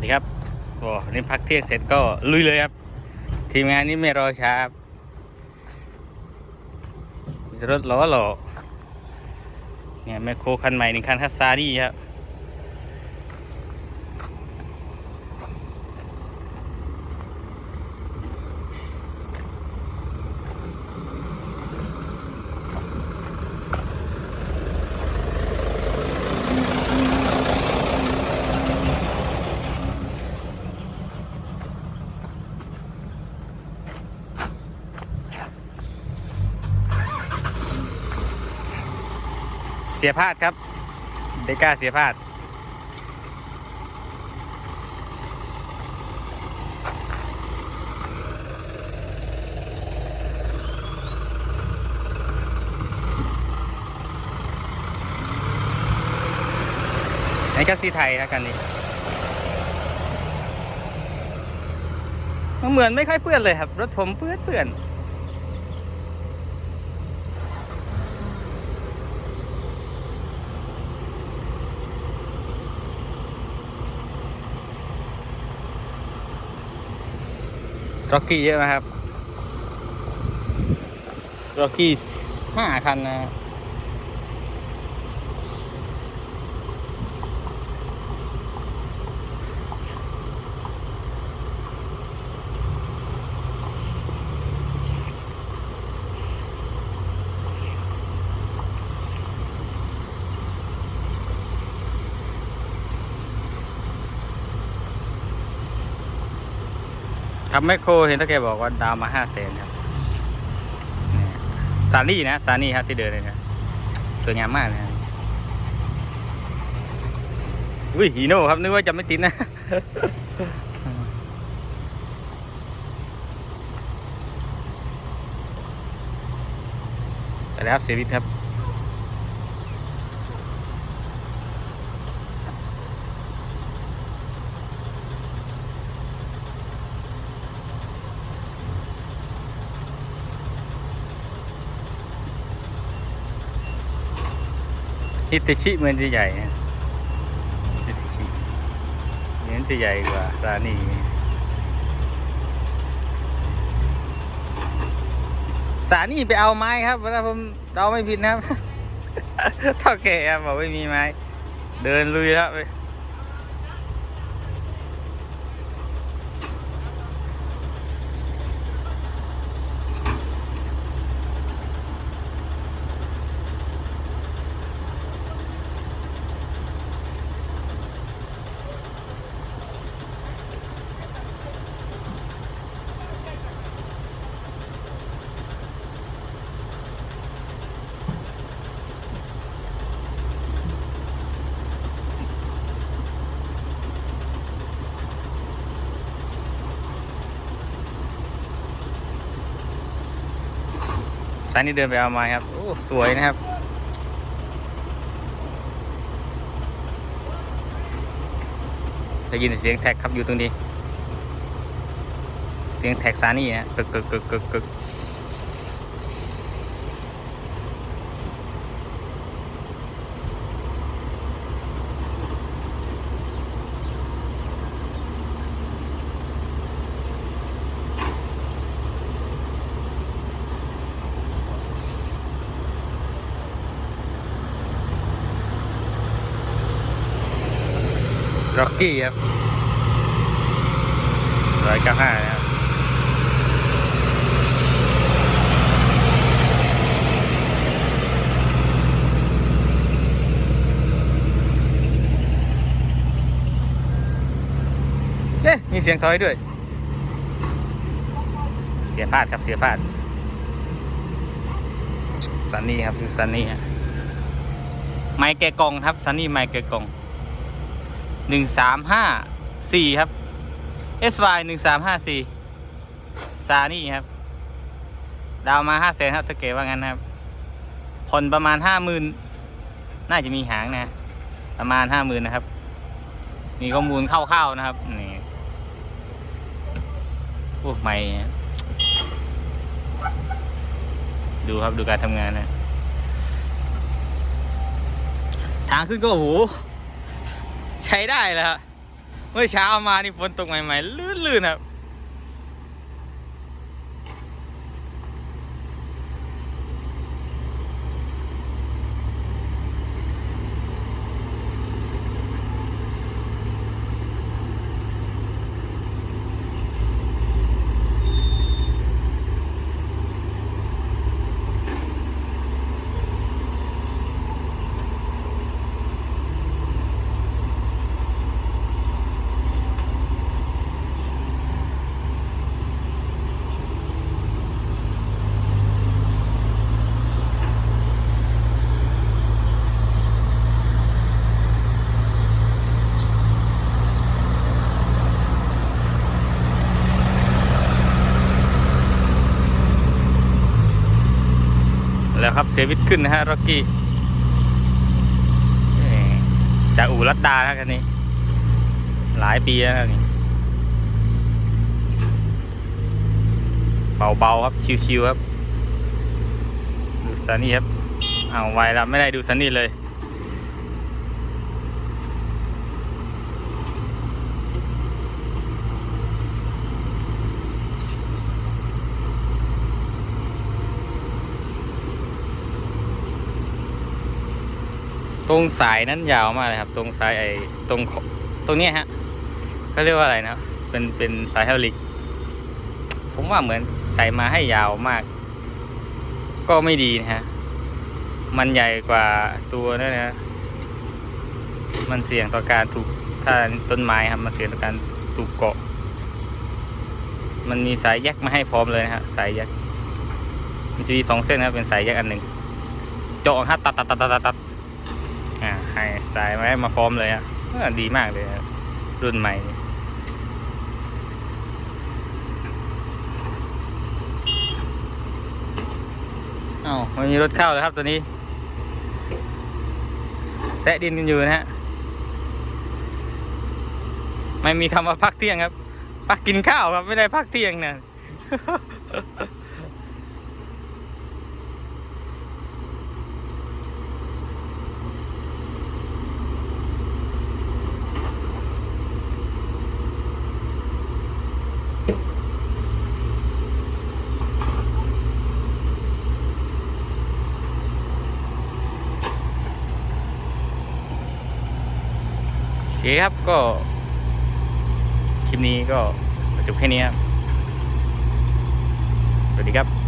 สดีครับโอ้วันนี่พักเที่ยงเสร็จก็ลุยเลยครับ ทีมงานนี้ไม่รอช้าครับรถล้อหล่อเนี่ยแมคโครคันใหม่หนึ่งคันฮัสซาดี้ครับ เสียพลาดครับ เดก้าเสียพลาดนี่ก็สีไทยนะกันนี้มันเหมือนไม่ค่อยเปื้อนเลยครับ รถผมเปื้อนเปื้อน ร็อกกี้เยอะไหมครับร็อกกี้ห้าคันนะครับ แมคโครเห็นตะแกบอกว่าดาวมาห้าแสนครับซานี่นะซานี่ครับที่เดินเลยนะสวยงามมากนะอุ้ยฮีโน่ครับนึกว่าจะไม่ติดนะไปแล้วครับเซวิทครับ ฮิตาชิเมือนจะใหญ่อิตาชิเหมือนจะใหญ่กว่าซานี่ซานี่ไปเอาไม้ครับเวลาผมเอาไม่ผิดนะครับเท่าแก่ครับบอกไม่มีไม้ เดินลุยแล้วไป ซานี่เดินไปเอามาครับ โอ้สวยนะครับ ได้ยินเสียงแท็กครับอยู่ตรงนี้ เสียงแท็กซานี่นะกึกกึกกึกกึก ร็อกกี้ครับร้อยเก้าห้านะครับเอ๊ะมีเสียงถอยด้วย เสียพลาดครับเสียพลาดซันนี่ครับคือซันนี่ฮะไมค์แกกองครับซันนี่ไมค์แกกอง หนึ่งสามห้าสี่ครับ SY หนึ่งสามห้าสี่ซานี่ครับ ดาวมาห้าแสนครับถ้าเก๋ว่างั้นครับผ่อนประมาณห้าหมื่นน่าจะมีหางนะ ประมาณห้าหมื่นนะครับ มีข้อมูลคร่าวๆนะครับนี่โอ้ไม่ดูครับดูการทำงานนะ ทางขึ้นก็โอ้โห ใช้ได้แล้วครับเมื่อเช้ามานี่ฝนตกใหม่ๆลื่นๆครับ ครับเซวิตขึ้นนะฮะร็อกกี้จากอู่รัตดาครับคันนี้ หลายปีแล้วครับนี่เบาๆครับชิวๆครับ ดูซันนี่ครับเอาไวแล้วไม่ได้ดูซันนี่เลย ตรงสายนั้นยาวมากเลยครับ ตรงสายไอ้ตรงตรงนี้ฮะเขาเรียกว่าอะไรนะเป็นเป็นสายไฮดรลิก ผมว่าเหมือนใส่มาให้ยาวมาก ก็ไม่ดีนะฮะ มันใหญ่กว่าตัวนั่นนะ มันเสี่ยงต่อการถูกถ้าต้นไม้ครับมันเสี่ยงต่อการถูกเกาะ มันมีสายแยกมาให้พร้อมเลยนะฮะสายแยกมันจะมีสองเส้นนะครับเป็นสายแยกอันหนึ่งเจาะฮะตัดตัดตัดตัดตัดตัด สายไว้มาพร้อมเลยอะดีมากเลยรุ่นใหม่นี่เอ้าไม่มีรถเข้าเลยครับตัวนี้แซะดินกันอยู่นะฮะไม่มีคำว่าพักเที่ยงครับ พักกินข้าวครับไม่ได้พักเที่ยงเนี่ย ครับก็ คลิปนี้ก็จบแค่นี้ครับ สวัสดีครับ